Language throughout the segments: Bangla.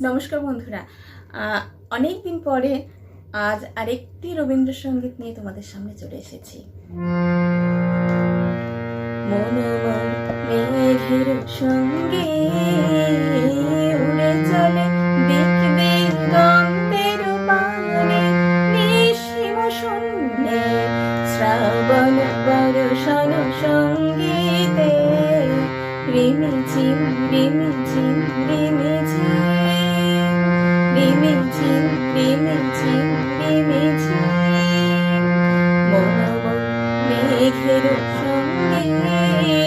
নমস্কার বন্ধুরা। অনেক দিন পরে আজ আরেকটি রবীন্দ্রসঙ্গীত নিয়ে তোমাদের সামনে চলে এসেছি। মেঘের সঙ্গে উড়ে সঙ্গীতে প্রেমেছি প্রেমেছি প্রেমেছি মনাব মেঘের সঙ্গে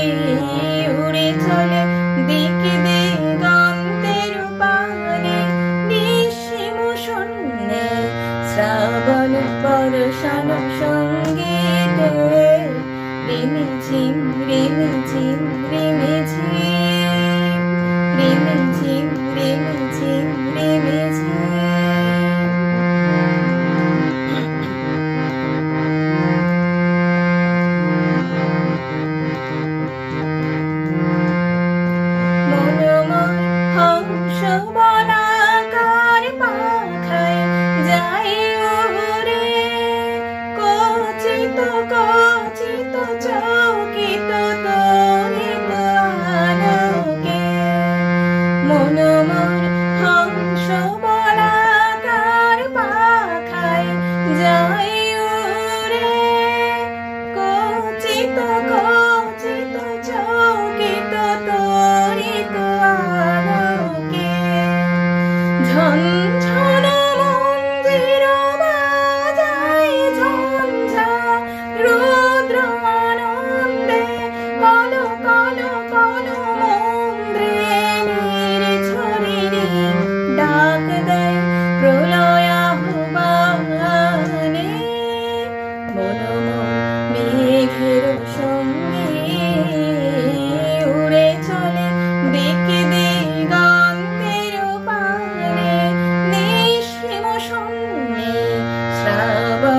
উড়ে চলে দিকে দিগন্তের পানে নিঃসীম শূন্যে শ্রাবণ পরশান সঙ্গে প্রেমেছি প্রেমেছি প্রেমেছি Hmm.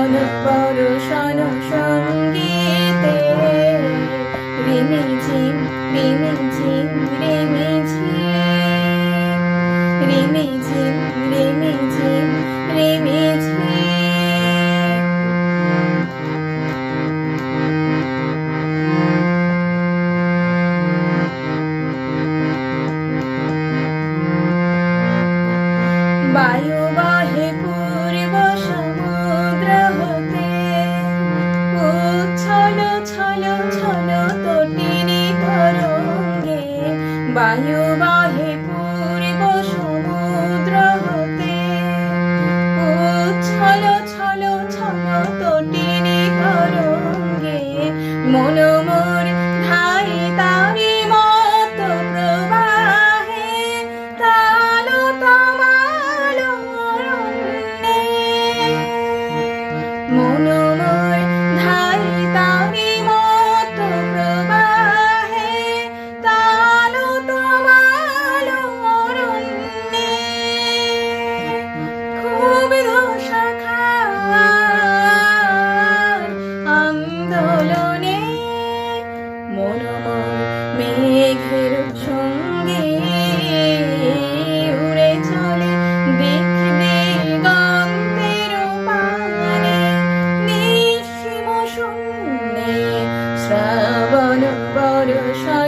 পর পর সর সঙ্গীতে রেমে ঝিম রেমে ঝিম রেমে ঝিম। রেমে ঝিম রেমে ঝিম, রেমে বায়ু বায়ু বাহে পূর্ব সমুদ্র হতে উচ্ছল, ছল ছল তটিনী তরঙ্গে মনোমোর ধাই তারি মত প্রবাহে তালো তামালো অরণ্যে Bonu, Bonu, Shana.